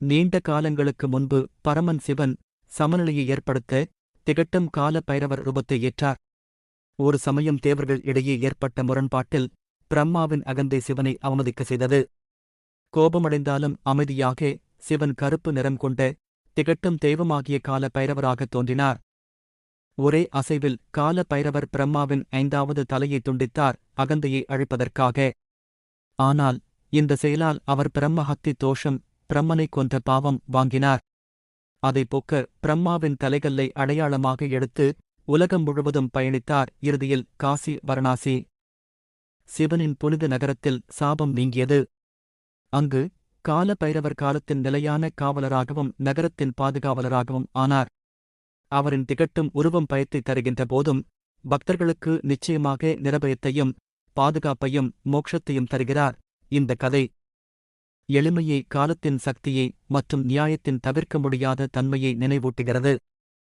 நீண்ட காலங்களுக்கு முன்பு பரமன் சிவன் சமநிலையை ஏற்படுத்த திகட்டும் கால பைரவர் ரூபத்தை ஏற்றார். ஒரு சமயம் தேவர்கள் இடையே ஏற்பட்ட முரண்பாட்டில் பிரம்மாவின் அகந்தை சிவனை அவமதிக்க செய்தது. கோபமடைந்தாலும் அமைதியாக சிவன் கருப்பு நிறம் கொண்ட திகட்டும் தெய்வமாகிய கால பைரவராகத் தோன்றினார். ஒரே அசைவில் கால பைரவர் பிரம்மாவின் ஐந்தாவது தலையை துண்டித்தார் அகந்தையை அழிப்பதற்காக. ஆனால் இந்த செயலால் அவர் பிரம்மஹத்தி தோஷம் பிரம்மனை கொன்ற பாவம் வாங்கினார். அதை போக்க பிரம்மாவின் தலைகல்லை அடையாளமாக எடுத்து உலகம் முழுவதும் பயணித்தார். இறுதியில் காசி வரணாசி. சிவனின் புனித நகரத்தில் சாபம் நீங்கியது. அங்கு கால பைரவர் காலத்தின் நிலையான காவலராகவும் நகரத்தின் பாதுகாவலராகவும் ஆனார். அவரின் திகட்டும் உருவம் பயத்தை தருகின்ற போதும் பக்தர்களுக்கு நிச்சயமாக நிரபயத்தையும் பாதுகாப்பையும் மோட்சத்தையும் தருகிறார். இந்த கதை எளிமையை காலத்தின் சக்தியை மற்றும் நியாயத்தின் தவிர்க்க முடியாத தன்மையை நினைவூட்டுகிறது.